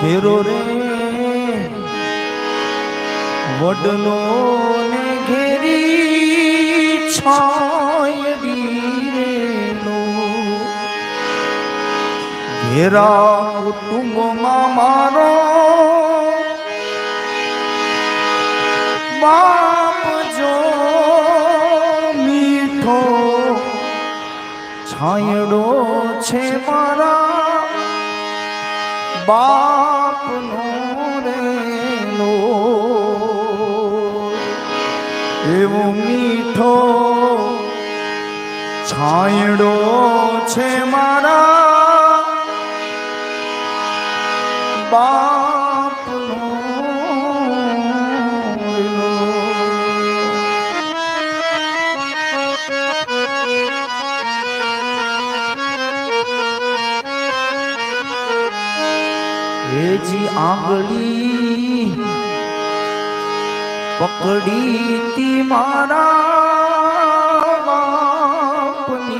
ઘેરો રે વડલો ને ઘેરી છાયડી રેલો ઘેરા કુટુંબમાં મારો બાપ જો મીઠો છાયડો છે મારા બાપનો રેલો એવો મીઠો છાયડો છે મારા બાપનો એજી આંગળી પકડી તી મારા બાપની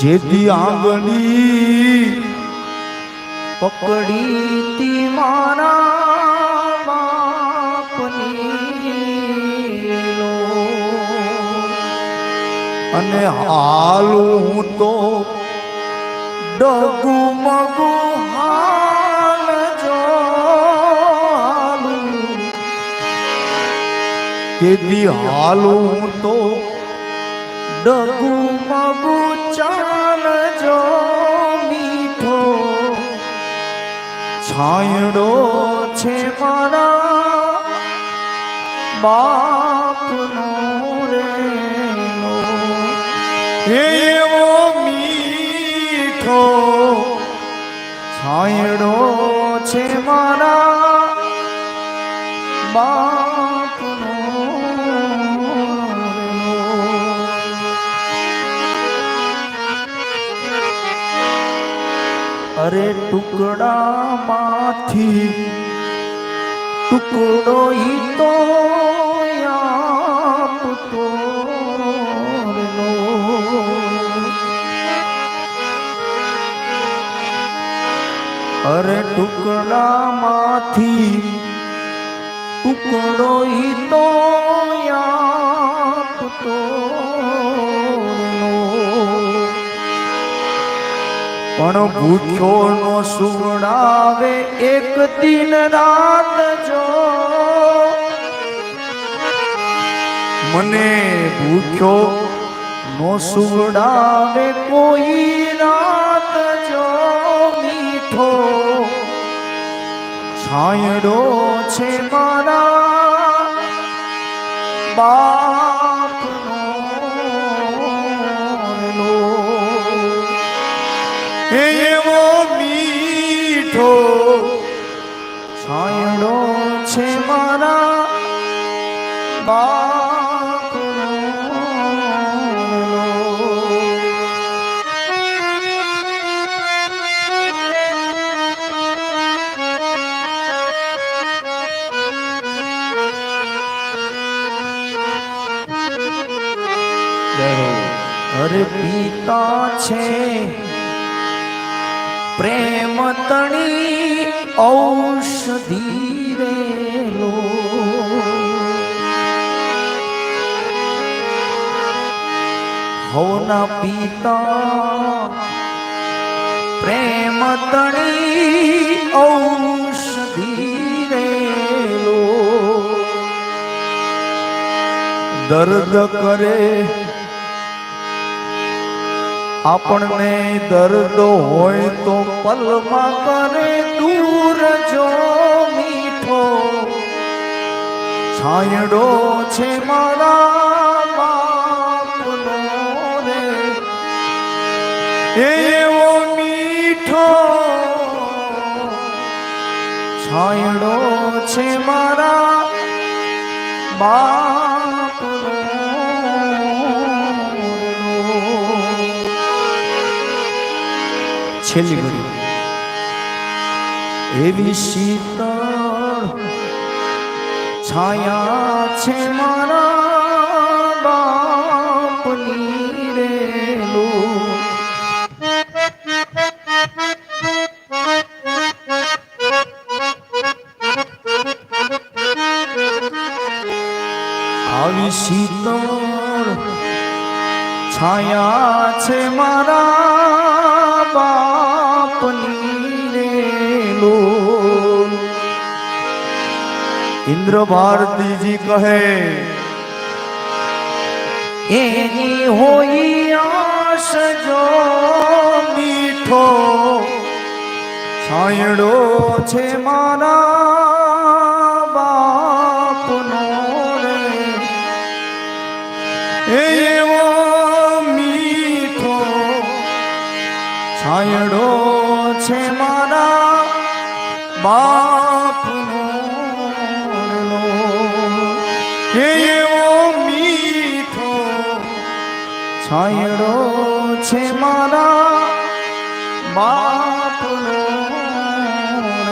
જેથી આંગળી પકડી તી મારા અને હાલું હું તો ડગુ મગુ હાલ જો કે તેથી હાલું હું તો ડગુ મગુ ચાલ જો મીઠો. છાયડો છે મારા બાપનો રેલો એવો મીઠો છાયડો છે મારા બાપનો. અરે ટુકડામાંથી ટુકડો ઈ તો અરે ટુકડામાંથી ટુકડો ઈ તો આપતો પણ ભૂખ્યો નો સુવડાવે એક દિન રાત જો. મને ભૂખ્યો નો સુવડાવે કોઈ છાયડો છે મારા બાપનો. એવો મીઠો છાયડો છે મારા બાપનો અરે પિતા છે. પ્રેમ તણી ઔષધિ રેલો હોના પિતા પ્રેમ તણી ઔષધિ રેલો દર્દ કરે આપણને દર્દ હોય તો પલમાં કરે, દૂર જો મીઠો. છાયડો છે મારા બાપનો એવો મીઠો. છાયડો છે મારા બાપનો છેલ્લી ઘડી. એવી શીતળ છાયા છે મારા બાપની રેલું. આવી શીતળ છાયા છે મારા ઇન્દ્ર ભારતીજી કહે, એની હોય આશ જો મીઠો, છાયડો છે મારા બાપનો રે. એવો મીઠો, છાયડો છે મારા બાપનો એવો મીઠો છાયડો છે મારા બાપનો.